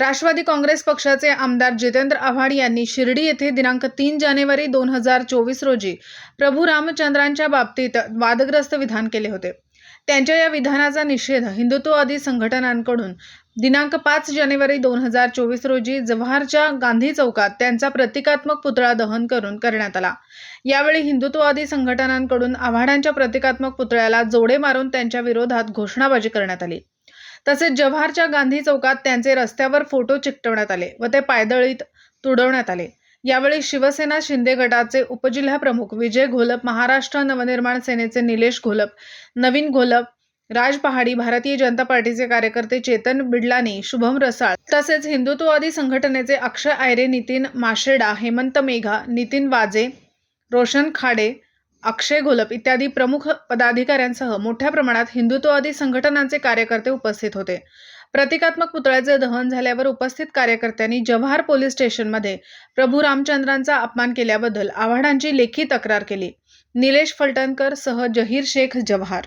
राष्ट्रवादी काँग्रेस पक्षाचे आमदार जितेंद्र आव्हाड यांनी शिर्डी येथे दिनांक तीन जानेवारी दोन हजार चोवीस रोजी प्रभू रामचंद्रांच्या बाबतीत वादग्रस्त विधान केले होते. त्यांच्या या विधानाचा निषेध हिंदुत्ववादी संघटनांकडून दिनांक पाच जानेवारी दोन हजार चोवीस रोजी जव्हारच्या गांधी चौकात त्यांचा प्रतिकात्मक पुतळा दहन करून करण्यात आला. यावेळी हिंदुत्ववादी संघटनांकडून आव्हाडांच्या प्रतिकात्मक पुतळ्याला जोडे मारून त्यांच्या विरोधात घोषणाबाजी करण्यात आली. तसेच जव्हारच्या गांधी चौकात त्यांचे रस्त्यावर फोटो चिकटवण्यात आले व ते पायदळीत तुडवण्यात आले. यावेळी शिवसेना शिंदे गटाचे उपजिल्हाप्रमुख विजय घोलप महाराष्ट्र नवनिर्माण सेनेचे निलेश घोलप नवीन घोलप राज पहाडी भारतीय जनता पार्टीचे कार्यकर्ते चेतन बिडलानी शुभम रसाळ तसेच हिंदुत्ववादी संघटनेचे अक्षय आयरे नितीन माशेडा हेमंत मेघा नितीन वाजे रोशन खाडे अक्षय घोलप इत्यादी प्रमुख पदाधिकाऱ्यांसह मोठ्या प्रमाणात हिंदुत्ववादी संघटनांचे कार्यकर्ते उपस्थित होते. प्रतिकात्मक पुतळ्याचे दहन झाल्यावर उपस्थित कार्यकर्त्यांनी जव्हार पोलीस स्टेशनमध्ये प्रभू रामचंद्रांचा अपमान केल्याबद्दल आव्हाडांची लेखी तक्रार केली. निलेश फलटणकर सह जहीर शेख जव्हार